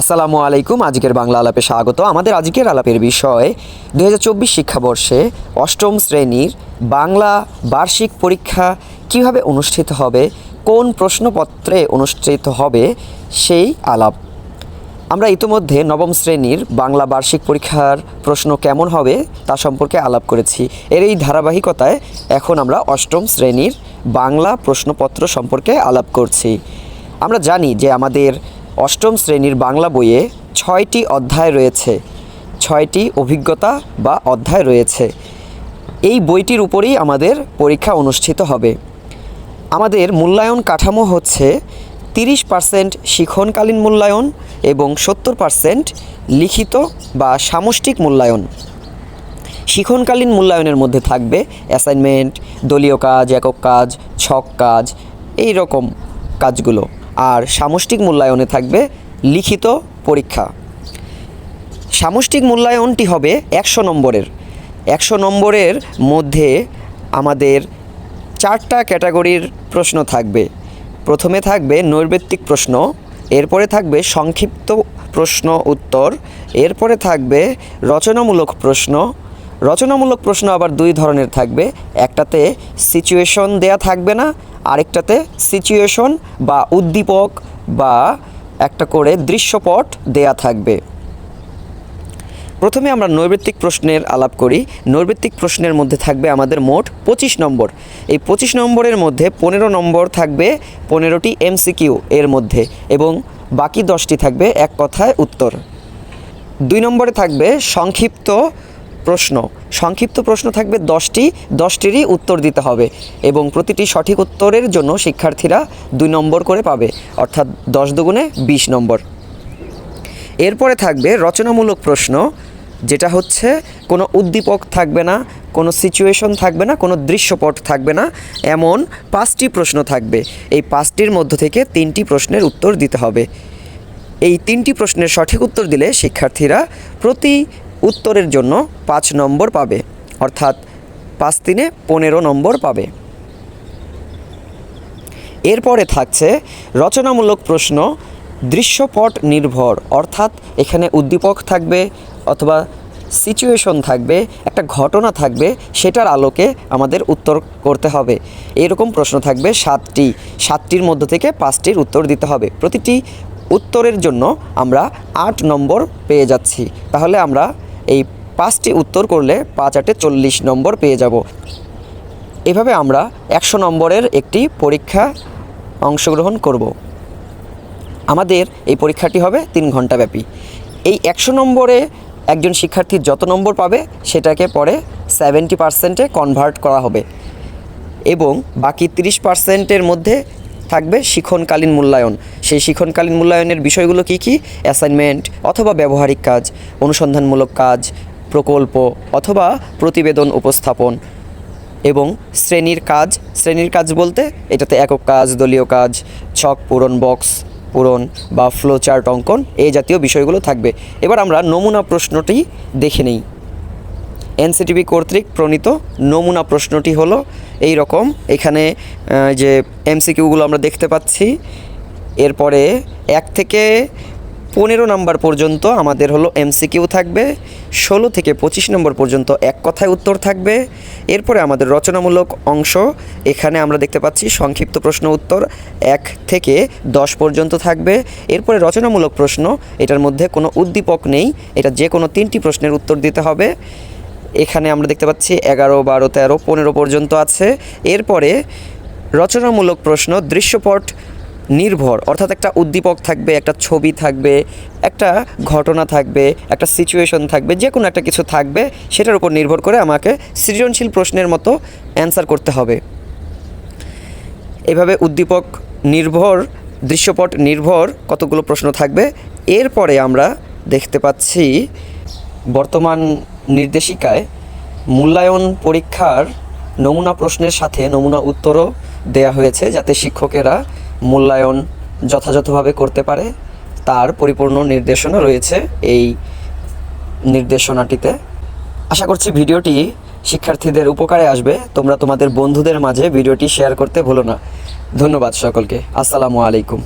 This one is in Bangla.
আসসালামু আলাইকুম, আজকের বাংলা আলাপে স্বাগত। আমাদের আজকের আলাপের বিষয় দু হাজার চব্বিশ শিক্ষাবর্ষে অষ্টম শ্রেণির বাংলা বার্ষিক পরীক্ষা কীভাবে অনুষ্ঠিত হবে, কোন প্রশ্নপত্রে অনুষ্ঠিত হবে সেই আলাপ। আমরা ইতিমধ্যে নবম শ্রেণির বাংলা বার্ষিক পরীক্ষার প্রশ্ন কেমন হবে তা সম্পর্কে আলাপ করেছি। এর এই ধারাবাহিকতায় এখন আমরা অষ্টম শ্রেণির বাংলা প্রশ্নপত্র সম্পর্কে আলাপ করছি। আমরা জানি যে আমাদের অষ্টম শ্রেণির বাংলা বইয়ে ছয়টি অধ্যায় রয়েছে। ছয়টি অভিজ্ঞতা বা অধ্যায় রয়েছে। এই বইটির উপরেই আমাদের পরীক্ষা অনুষ্ঠিত হবে। আমাদের মূল্যায়ন কাঠামো হচ্ছে তিরিশ পার্সেন্ট শিখনকালীন মূল্যায়ন এবং সত্তর পার্সেন্ট লিখিত বা সামষ্টিক মূল্যায়ন। শিখনকালীন মূল্যায়নের মধ্যে থাকবে অ্যাসাইনমেন্ট দলীয় কাজ, একক কাজ, ছক কাজ, এই রকম কাজগুলো। আর সামষ্টিক মূল্যায়নে থাকবে লিখিত পরীক্ষা। সামষ্টিক মূল্যায়নটি হবে একশো নম্বরের। একশো নম্বরের মধ্যে আমাদের চারটা ক্যাটাগরির প্রশ্ন থাকবে। প্রথমে থাকবে নৈর্ব্যক্তিক প্রশ্ন, এরপরে থাকবে সংক্ষিপ্ত প্রশ্ন উত্তর, এরপরে থাকবে রচনামূলক প্রশ্ন রচনামূলক প্রশ্ন আবার দুই ধরনের থাকবে। একটাতে সিচুয়েশন দেয়া থাকবে না, আরেকটাতে সিচুয়েশন বা উদ্দীপক বা একটা করে দৃশ্যপট দেয়া থাকবে। প্রথমে আমরা নৈবৃত্তিক প্রশ্নের আলাপ করি। নৈবৃত্তিক প্রশ্নের মধ্যে থাকবে আমাদের মোট পঁচিশ নম্বর। এই পঁচিশ নম্বরের মধ্যে পনেরো নম্বর থাকবে পনেরোটি এমসিকিউ এর মধ্যে এবং বাকি দশটি থাকবে এক কথায় উত্তর। দুই নম্বরে থাকবে সংক্ষিপ্ত প্রশ্ন। সংক্ষিপ্ত প্রশ্ন থাকবে দশটি, দশটিরই উত্তর দিতে হবে এবং প্রতিটি সঠিক উত্তরের জন্য শিক্ষার্থীরা দুই নম্বর করে পাবে, অর্থাৎ দশ দুগুণে বিশ নম্বর। এরপরে থাকবে রচনামূলক প্রশ্ন, যেটা হচ্ছে কোনো উদ্দীপক থাকবে না, কোনো সিচুয়েশন থাকবে না, কোনো দৃশ্যপট থাকবে না, এমন পাঁচটি প্রশ্ন থাকবে। এই পাঁচটির মধ্য থেকে তিনটি প্রশ্নের উত্তর দিতে হবে। এই তিনটি প্রশ্নের সঠিক উত্তর দিলে শিক্ষার্থীরা প্রতি উত্তরের জন্য পাঁচ নম্বর পাবে। অর্থাৎ পাঁচ তিনে পনেরো নম্বর পাবে। এরপরে থাকছে রচনামূলক প্রশ্ন, দৃশ্যপট নির্ভর, অর্থাৎ এখানে উদ্দীপক থাকবে অথবা সিচুয়েশন থাকবে, একটা ঘটনা থাকবে, সেটার আলোকে আমাদের উত্তর করতে হবে। এরকম প্রশ্ন থাকবে সাতটি। সাতটির মধ্য থেকে পাঁচটির উত্তর দিতে হবে। প্রতিটি উত্তরের জন্য আমরা আট নম্বর পেয়ে যাচ্ছি। তাহলে আমরা এই পাঁচটি উত্তর করলে পাঁচ আটে চল্লিশ নম্বর পেয়ে যাব। এভাবে আমরা একশো নম্বরের একটি পরীক্ষা অংশগ্রহণ করব। আমাদের এই পরীক্ষাটি হবে তিন ঘণ্টা ব্যাপী। এই একশো নম্বরে একজন শিক্ষার্থী যত নম্বর পাবে, সেটাকে পরে সেভেন্টি পার্সেন্টে কনভার্ট করা হবে এবং বাকি তিরিশ পার্সেন্টের মধ্যে থাকবে শিক্ষণকালীন মূল্যায়ন। সেই শিক্ষণকালীন মূল্যায়নের বিষয়গুলো কি কি? অ্যাসাইনমেন্ট অথবা ব্যবহারিক কাজ, অনুসন্ধানমূলক কাজ, প্রকল্প অথবা প্রতিবেদন উপস্থাপন এবং শ্রেণির কাজ। শ্রেণির কাজ বলতে এটাতে একক কাজ, দলীয় কাজ, ছক, পূরণ, বক্স, পূরণ বা ফ্লো চার্ট অঙ্কন, এই জাতীয় বিষয়গুলো থাকবে। এবার আমরা নমুনা প্রশ্নটি দেখে নিই। এনসিটিভি কর্তৃক প্রণীত নমুনা প্রশ্নটি হলো এই রকম এখানে যে এমসিকিউগুলো আমরা দেখতে পাচ্ছি, এরপরে এক থেকে পনেরো নম্বর পর্যন্ত আমাদের হলো এমসিকিউ থাকবে, ষোলো থেকে পঁচিশ নম্বর পর্যন্ত এক কথায় উত্তর থাকবে। এরপরে আমাদের রচনামূলক অংশ, এখানে আমরা দেখতে পাচ্ছি সংক্ষিপ্ত প্রশ্ন উত্তর এক থেকে দশ পর্যন্ত থাকবে। এরপরে রচনামূলক প্রশ্ন, এটার মধ্যে কোনো উদ্দীপক নেই, এটা যে কোনো তিনটি প্রশ্নের উত্তর দিতে হবে। এখানে আমরা দেখতে পাচ্ছি এগারো, বারো, তেরো, পনেরো পর্যন্ত আছে। এরপরে রচনামূলক প্রশ্ন, দৃশ্যপট নির্ভর, অর্থাৎ একটা উদ্দীপক থাকবে, একটা ছবি থাকবে, একটা ঘটনা থাকবে, একটা সিচুয়েশন থাকবে যে কোনো একটা কিছু থাকবে, সেটার উপর নির্ভর করে আমাকে সৃজনশীল প্রশ্নের মতো অ্যান্সার করতে হবে। এভাবে উদ্দীপক নির্ভর, দৃশ্যপট নির্ভর কতগুলো প্রশ্ন থাকবে? এরপরে আমরা দেখতে পাচ্ছি বর্তমান নির্দেশিকায় মূল্যায়ন পরীক্ষার নমুনা প্রশ্নের সাথে নমুনা উত্তরও দেয়া হয়েছে যাতে শিক্ষকেরা মূল্যায়ন যথাযথভাবে করতে পারে। তার পরিপূর্ণ নির্দেশনা রয়েছে এই নির্দেশনাটিতে। আশা করছি ভিডিওটি শিক্ষার্থীদের উপকারে আসবে। তোমরা তোমাদের বন্ধুদের মাঝে ভিডিওটি শেয়ার করতে ভুলো না। ধন্যবাদ সকলকে। আসসালামু আলাইকুম।